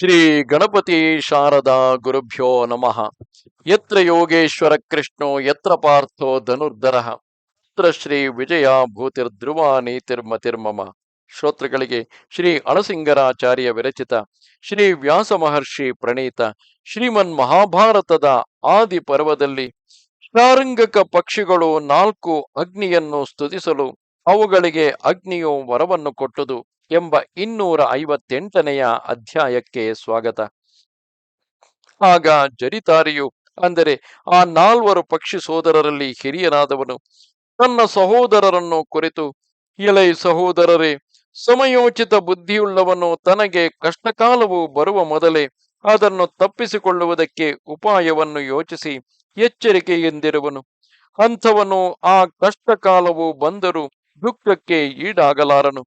ಶ್ರೀ ಗಣಪತಿ ಶಾರದಾ ಗುರುಭ್ಯೋ ನಮಃ. ಯತ್ರ ಯೋಗೇಶ್ವರ ಕೃಷ್ಣೋ, ಯತ್ರ ಪಾರ್ಥೋ ಧನುರ್ಧರ. ಯತ್ರ ಶ್ರೀ ವಿಜಯ ಭೂತಿರ್ಧ್ರುವ ನೀತಿರ್ಮತಿರ್ಮಮ ಶ್ರೋತೃಗಳಿಗೆ ಶ್ರೀ ಅಳಸಿಂಗರಾಚಾರ್ಯ ವಿರಚಿತ ಶ್ರೀ ವ್ಯಾಸ ಮಹರ್ಷಿ ಪ್ರಣೀತ ಶ್ರೀಮನ್ ಮಹಾಭಾರತದ ಆದಿ ಪರ್ವದಲ್ಲಿ ಶಾರಂಗಕ ಪಕ್ಷಿಗಳು ನಾಲ್ಕು ಅಗ್ನಿಯನ್ನು ಸ್ತುತಿಸಲು ಅವುಗಳಿಗೆ ಅಗ್ನಿಯು ವರವನ್ನು ಕೊಟ್ಟುದು ಎಂಬ ಇನ್ನೂರ ಐವತ್ತೆಂಟನೆಯ ಅಧ್ಯಾಯಕ್ಕೆ ಸ್ವಾಗತ. ಆಗ ಜರಿತಾರಿಯು ಅಂದರೆ ಆ ನಾಲ್ವರು ಪಕ್ಷಿ ಸೋದರರಲ್ಲಿ ಹಿರಿಯನಾದವನು ತನ್ನ ಸಹೋದರರನ್ನು ಕುರಿತು, ಎಲೈ ಸಹೋದರರೇ, ಸಮಯೋಚಿತ ಬುದ್ಧಿಯುಳ್ಳವನು ತನಗೆ ಕಷ್ಟಕಾಲವು ಬರುವ ಮೊದಲೇ ಅದನ್ನು ತಪ್ಪಿಸಿಕೊಳ್ಳುವುದಕ್ಕೆ ಉಪಾಯವನ್ನು ಯೋಚಿಸಿ ಎಚ್ಚರಿಕೆಯಿಂದಿರುವನು. ಅಂಥವನು ಆ ಕಷ್ಟಕಾಲವು ಬಂದರೂ ದುಃಖಕ್ಕೆ ಈಡಾಗಲಾರನು.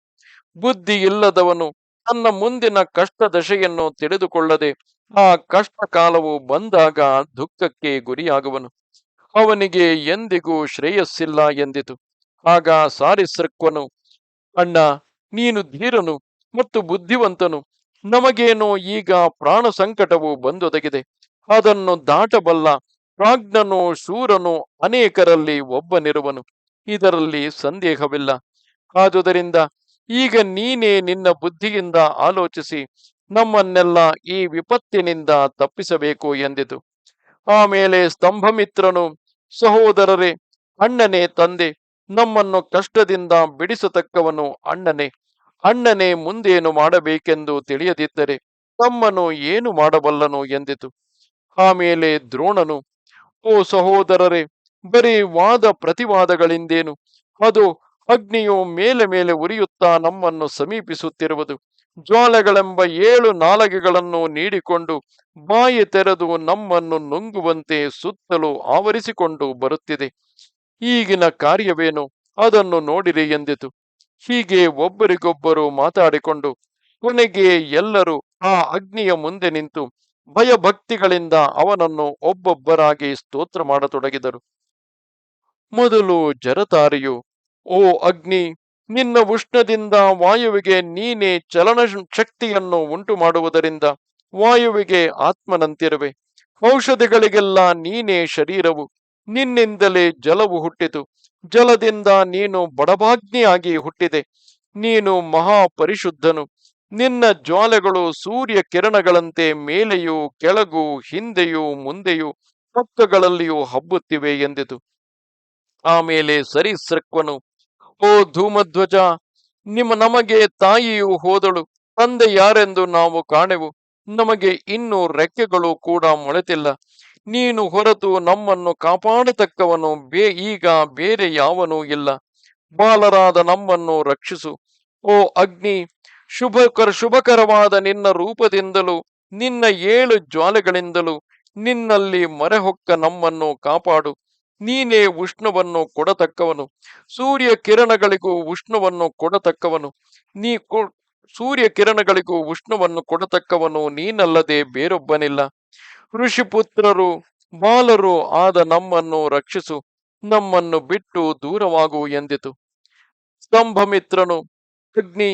ಬುದ್ಧಿ ಇಲ್ಲದವನು ತನ್ನ ಮುಂದಿನ ಕಷ್ಟ ದಶೆಯನ್ನು ತಿಳಿದುಕೊಳ್ಳದೆ ಆ ಕಷ್ಟ ಕಾಲವು ಬಂದಾಗ ದುಃಖಕ್ಕೆ ಗುರಿಯಾಗುವನು. ಅವನಿಗೆ ಎಂದಿಗೂ ಶ್ರೇಯಸ್ಸಿಲ್ಲ ಎಂದಿತು. ಆಗ ಸಾರಿಸೃಕ್ವನು, ಅಣ್ಣ, ನೀನು ಧೀರನು ಮತ್ತು ಬುದ್ಧಿವಂತನು. ನಮಗೇನೋ ಈಗ ಪ್ರಾಣ ಸಂಕಟವು ಬಂದೊದಗಿದೆ. ಅದನ್ನು ದಾಟಬಲ್ಲ ಪ್ರಾಜ್ಞನು ಶೂರನು ಅನೇಕರಲ್ಲಿ ಒಬ್ಬನಿರುವನು. ಇದರಲ್ಲಿ ಸಂದೇಹವಿಲ್ಲ. ಆದುದರಿಂದ ಈಗ ನೀನೇ ನಿನ್ನ ಬುದ್ಧಿಯಿಂದ ಆಲೋಚಿಸಿ ನಮ್ಮನ್ನೆಲ್ಲ ಈ ವಿಪತ್ತಿನಿಂದ ತಪ್ಪಿಸಬೇಕು ಎಂದಿತು. ಆಮೇಲೆ ಸ್ತಂಭಮಿತ್ರನು, ಸಹೋದರರೇ, ಅಣ್ಣನೇ ತಂದೆ, ನಮ್ಮನ್ನು ಕಷ್ಟದಿಂದ ಬಿಡಿಸತಕ್ಕವನು ಅಣ್ಣನೇ. ಅಣ್ಣನೇ ಮುಂದೇನು ಮಾಡಬೇಕೆಂದು ತಿಳಿಯದಿದ್ದರೆ ತಮ್ಮನು ಏನು ಮಾಡಬಲ್ಲನು ಎಂದಿತು. ಆಮೇಲೆ ದ್ರೋಣನು, ಓ ಸಹೋದರರೇ, ಬರೀ ವಾದ ಪ್ರತಿವಾದಗಳಿಂದೇನು? ಅದು ಅಗ್ನಿಯು ಮೇಲೆ ಮೇಲೆ ಉರಿಯುತ್ತಾ ನಮ್ಮನ್ನು ಸಮೀಪಿಸುತ್ತಿರುವುದು. ಜ್ವಾಲೆಗಳೆಂಬ ಏಳು ನಾಲಗೆಗಳನ್ನು ನೀಡಿಕೊಂಡು ಬಾಯಿ ತೆರೆದು ನಮ್ಮನ್ನು ನುಂಗುವಂತೆ ಸುತ್ತಲೂ ಆವರಿಸಿಕೊಂಡು ಬರುತ್ತಿದೆ. ಈಗಿನ ಕಾರ್ಯವೇನು? ಅದನ್ನು ನೋಡಿರಿ ಎಂದಿತು. ಹೀಗೆ ಒಬ್ಬರಿಗೊಬ್ಬರು ಮಾತಾಡಿಕೊಂಡು, ಕೊನೆಗೆ ಎಲ್ಲರೂ ಆ ಅಗ್ನಿಯ ಮುಂದೆ ನಿಂತು ಭಯಭಕ್ತಿಗಳಿಂದ ಅವನನ್ನು ಒಬ್ಬೊಬ್ಬರಾಗಿ ಸ್ತೋತ್ರ ಮಾಡತೊಡಗಿದರು ಮೊದಲು ಜರತಾರಿಯು ಓ ಅಗ್ನಿ, ನಿನ್ನ ಉಷ್ಣದಿಂದ ವಾಯುವಿಗೆ ನೀನೇ ಚಲನ ಶಕ್ತಿಯನ್ನು ಉಂಟು ಮಾಡುವುದರಿಂದ ವಾಯುವಿಗೆ ಆತ್ಮನಂತಿರುವೆ. ಔಷಧಿಗಳಿಗೆಲ್ಲ ನೀನೇ ಶರೀರವು. ನಿನ್ನಿಂದಲೇ ಜಲವು ಹುಟ್ಟಿತು. ಜಲದಿಂದ ನೀನು ಬಡಭಾಗ್ನಿಯಾಗಿ ಹುಟ್ಟಿದೆ. ನೀನು ಮಹಾಪರಿಶುದ್ಧನು. ನಿನ್ನ ಜ್ವಾಲೆಗಳು ಸೂರ್ಯ ಕಿರಣಗಳಂತೆ ಮೇಲೆಯೂ ಕೆಳಗೂ ಹಿಂದೆಯೂ ಮುಂದೆಯೂ ಪಕ್ಕಗಳಲ್ಲಿಯೂ ಹಬ್ಬುತ್ತಿವೆ ಎಂದಿತು. ಆಮೇಲೆ ಸರಿಸೃಕ್ವನು ಓ ಧೂಮಧ್ವಜ, ನಿಮ್ಮ ನಮಗೆ ತಾಯಿಯು ಹೋದಳು, ತಂದೆ ಯಾರೆಂದು ನಾವು ಕಾಣೆವು, ನಮಗೆ ಇನ್ನೂ ರೆಕ್ಕೆಗಳು ಕೂಡ ಮೊಳೆತಿಲ್ಲ. ನೀನು ಹೊರತು ನಮ್ಮನ್ನು ಕಾಪಾಡತಕ್ಕವನು ಬೇ, ಈಗ ಬೇರೆ ಯಾವನೂ ಇಲ್ಲ. ಬಾಲರಾದ ನಮ್ಮನ್ನು ರಕ್ಷಿಸು. ಓ ಅಗ್ನಿ, ಶುಭಕರ, ಶುಭಕರವಾದ ನಿನ್ನ ರೂಪದಿಂದಲೂ, ನಿನ್ನ ಏಳು ಜ್ವಾಲೆಗಳಿಂದಲೂ, ನಿನ್ನಲ್ಲಿ ಮರೆಹೊಕ್ಕ ನಮ್ಮನ್ನು ಕಾಪಾಡು. ನೀನೇ ಉಷ್ಣವನ್ನು ಕೊಡತಕ್ಕವನು. ಸೂರ್ಯ ಕಿರಣಗಳಿಗೂ ಉಷ್ಣವನ್ನು ಕೊಡತಕ್ಕವನು. ನೀ ಸೂರ್ಯ ಕಿರಣಗಳಿಗೂ ಉಷ್ಣವನ್ನು ಕೊಡತಕ್ಕವನು ನೀನಲ್ಲದೆ ಬೇರೊಬ್ಬನಿಲ್ಲ. ಋಷಿಪುತ್ರರು, ಬಾಲರು ಆದ ನಮ್ಮನ್ನು ರಕ್ಷಿಸು. ನಮ್ಮನ್ನು ಬಿಟ್ಟು ದೂರವಾಗು ಎಂದಿತು. ಸ್ತಂಭಮಿತ್ರನು, ಅಗ್ನಿ,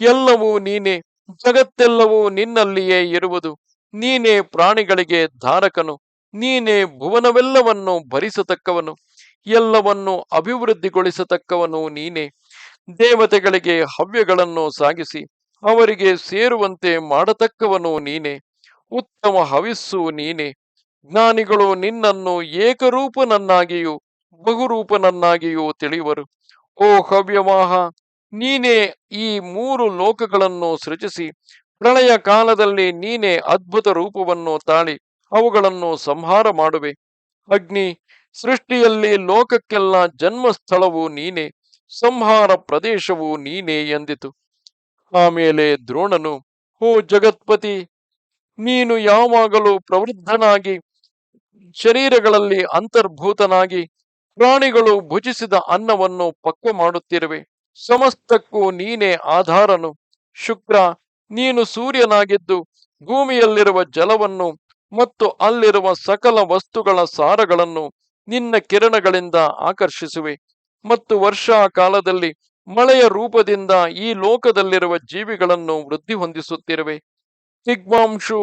ಎಲ್ಲವೂ ನೀನೇ. ಜಗತ್ತೆಲ್ಲವೂ ನಿನ್ನಲ್ಲಿಯೇ ಇರುವುದು. ನೀನೇ ಪ್ರಾಣಿಗಳಿಗೆ ಧಾರಕನು. ನೀನೇ ಭುವನವೆಲ್ಲವನ್ನು ಭರಿಸತಕ್ಕವನು, ಎಲ್ಲವನ್ನು ಅಭಿವೃದ್ಧಿಗೊಳಿಸತಕ್ಕವನು ನೀನೇ. ದೇವತೆಗಳಿಗೆ ಹವ್ಯಗಳನ್ನು ಸಾಗಿಸಿ, ಅವರಿಗೆ ಸೇರುವಂತೆ ಮಾಡತಕ್ಕವನು ನೀನೇ. ಉತ್ತಮ ಹವಿಸ್ಸು ನೀನೇ. ಜ್ಞಾನಿಗಳು ನಿನ್ನನ್ನು ಏಕರೂಪನನ್ನಾಗಿಯೂ, ಬಹುರೂಪನನ್ನಾಗಿಯೂ ತಿಳಿಯುವರು. ಓ ಹವ್ಯವಾಹ, ನೀನೇ ಈ ಮೂರು ಲೋಕಗಳನ್ನು ಸೃಜಿಸಿ, ಪ್ರಳಯ ಕಾಲದಲ್ಲಿ ನೀನೇ ಅದ್ಭುತ ರೂಪವನ್ನು ತಾಳಿ ಅವುಗಳನ್ನು ಸಂಹಾರ ಮಾಡುವೆ. ಅಗ್ನಿ, ಸೃಷ್ಟಿಯಲ್ಲಿ ಲೋಕಕ್ಕೆಲ್ಲ ಜನ್ಮಸ್ಥಳವು ನೀನೆ, ಸಂಹಾರ ಪ್ರದೇಶವು ನೀನೇ ಎಂದಿತು. ಆಮೇಲೆ ದ್ರೋಣನು, ಹೋ ಜಗತ್ಪತಿ, ನೀನು ಯಾವಾಗಲೂ ಪ್ರವೃದ್ಧನಾಗಿ, ಶರೀರಗಳಲ್ಲಿ ಅಂತರ್ಭೂತನಾಗಿ, ಪ್ರಾಣಿಗಳು ಭುಜಿಸಿದ ಅನ್ನವನ್ನು ಪಕ್ವ ಮಾಡುತ್ತಿರುವೆ. ಸಮಸ್ತಕ್ಕೂ ನೀನೇ ಆಧಾರನು. ಶುಕ್ರ, ನೀನು ಸೂರ್ಯನಾಗಿದ್ದು, ಭೂಮಿಯಲ್ಲಿರುವ ಜಲವನ್ನು ಮತ್ತು ಅಲ್ಲಿರುವ ಸಕಲ ವಸ್ತುಗಳ ಸಾರಗಳನ್ನು ನಿನ್ನ ಕಿರಣಗಳಿಂದ ಆಕರ್ಷಿಸುವೆ. ಮತ್ತು ವರ್ಷಾ ಕಾಲದಲ್ಲಿ ಮಳೆಯ ರೂಪದಿಂದ ಈ ಲೋಕದಲ್ಲಿರುವ ಜೀವಿಗಳನ್ನು ವೃದ್ಧಿ ಹೊಂದಿಸುತ್ತಿರುವೆ ಸಿಗ್ವಾಂಶು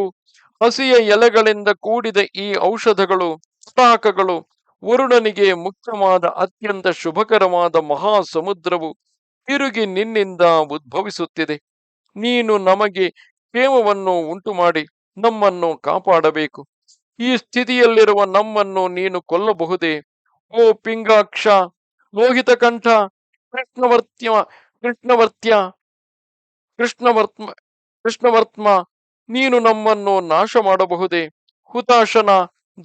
ಹಸಿಯ ಎಲೆಗಳಿಂದ ಕೂಡಿದ ಈ ಔಷಧಗಳು ಪತಾಕಗಳು ವರುಣನಿಗೆ ಮುಖ್ಯವಾದ ಅತ್ಯಂತ ಶುಭಕರವಾದ ಮಹಾ ಸಮುದ್ರವು ತಿರುಗಿ ನಿನ್ನಿಂದ ಉದ್ಭವಿಸುತ್ತಿದೆ. ನೀನು ನಮಗೆ ಕ್ಷೇಮವನ್ನು ಉಂಟು ಮಾಡಿ ನಮ್ಮನ್ನು ಕಾಪಾಡಬೇಕು. ಈ ಸ್ಥಿತಿಯಲ್ಲಿರುವ ನಮ್ಮನ್ನು ನೀನು ಕೊಲ್ಲಬಹುದೇ? ಓ ಪಿಂಗಾಕ್ಷ, ಲೋಹಿತ ಕಂಠ, ಕೃಷ್ಣವರ್ತ್ಯ ಕೃಷ್ಣವರ್ತ್ಯ, ಕೃಷ್ಣವರ್ತ್ಮ ಕೃಷ್ಣವರ್ತ್ಮ, ನೀನು ನಮ್ಮನ್ನು ನಾಶ ಮಾಡಬಹುದೇ ಹುತಾಶನ,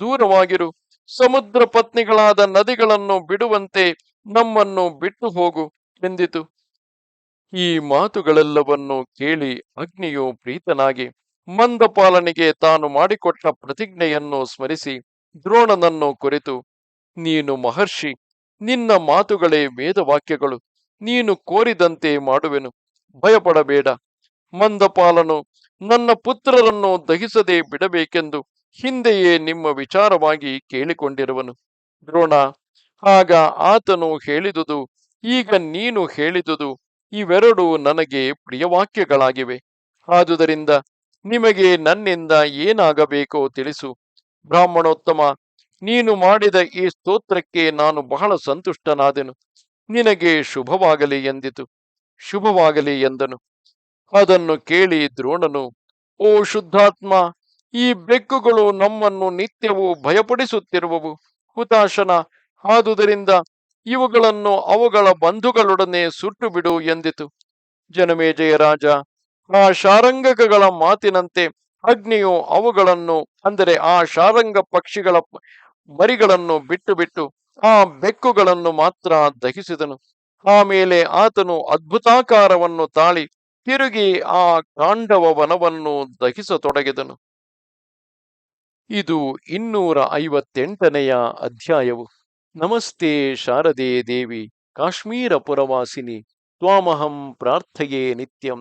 ದೂರವಾಗಿರು. ಸಮುದ್ರ ಪತ್ನಿಗಳಾದ ನದಿಗಳನ್ನು ಬಿಡುವಂತೆ ನಮ್ಮನ್ನು ಬಿಟ್ಟು ಹೋಗು ಎಂದಿತು. ಈ ಮಾತುಗಳೆಲ್ಲವನ್ನು ಕೇಳಿ ಅಗ್ನಿಯು ಪ್ರೀತನಾಗಿ ಮಂದಪಾಲನಿಗೆ ತಾನು ಮಾಡಿಕೊಟ್ಟ ಪ್ರತಿಜ್ಞೆಯನ್ನು ಸ್ಮರಿಸಿ ದ್ರೋಣನನ್ನು ಕುರಿತು, ನೀನು ಮಹರ್ಷಿ, ನಿನ್ನ ಮಾತುಗಳೇ ವೇದವಾಕ್ಯಗಳು, ನೀನು ಕೋರಿದಂತೆ ಮಾಡುವೆನು, ಭಯಪಡಬೇಡ. ಮಂದಪಾಲನು ನನ್ನ ಪುತ್ರರನ್ನು ದಹಿಸದೆ ಬಿಡಬೇಕೆಂದು ಹಿಂದೆಯೇ ನಿಮ್ಮ ವಿಚಾರವಾಗಿ ಕೇಳಿಕೊಂಡಿರುವನು. ದ್ರೋಣ, ಆಗ ಆತನು ಹೇಳಿದುದು, ಈಗ ನೀನು ಹೇಳಿದುದು, ಇವೆರಡೂ ನನಗೆ ಪ್ರಿಯವಾಕ್ಯಗಳಾಗಿವೆ. ಆದುದರಿಂದ ನಿಮಗೆ ನನ್ನಿಂದ ಏನಾಗಬೇಕೋ ತಿಳಿಸು. ಬ್ರಾಹ್ಮಣೋತ್ತಮ, ನೀನು ಮಾಡಿದ ಈ ಸ್ತೋತ್ರಕ್ಕೆ ನಾನು ಬಹಳ ಸಂತುಷ್ಟನಾದೆನು. ನಿನಗೆ ಶುಭವಾಗಲಿ ಎಂದಿತು. ಶುಭವಾಗಲಿ ಎಂದನು. ಅದನ್ನು ಕೇಳಿ ದ್ರೋಣನು, ಓ ಶುದ್ಧಾತ್ಮ, ಈ ಬೆಕ್ಕುಗಳು ನಮ್ಮನ್ನು ನಿತ್ಯವೂ ಭಯಪಡಿಸುತ್ತಿರುವವು. ಹುತಾಶನ, ಆದುದರಿಂದ ಇವುಗಳನ್ನು ಅವುಗಳ ಬಂಧುಗಳೊಡನೆ ಸುಟ್ಟು ಬಿಡು ಎಂದಿತು. ಜನಮೇಜಯ ರಾಜ ಆ ಶಾರಂಗಕಗಳ ಮಾತಿನಂತೆ ಅಗ್ನಿಯು ಅವುಗಳನ್ನು, ಅಂದರೆ ಆ ಶಾರಂಗ ಪಕ್ಷಿಗಳ ಮರಿಗಳನ್ನು ಬಿಟ್ಟು ಬಿಟ್ಟು ಆ ಬೆಕ್ಕುಗಳನ್ನು ಮಾತ್ರ ದಹಿಸಿದನು. ಆಮೇಲೆ ಆತನು ಅದ್ಭುತಾಕಾರವನ್ನು ತಾಳಿ ತಿರುಗಿ ಆ ಕಾಂಡವ ವನವನ್ನು ದಹಿಸತೊಡಗಿದನು. ಇದು ಇನ್ನೂರ ಐವತ್ತೆಂಟನೆಯ ಅಧ್ಯಾಯವು. ನಮಸ್ತೆ ಶಾರದೆ ದೇವಿ, ಕಾಶ್ಮೀರ ಪುರವಾಸಿನಿ, ತ್ವಾಮಹಂ ಪ್ರಾರ್ಥೆಯೇ ನಿತ್ಯಂ.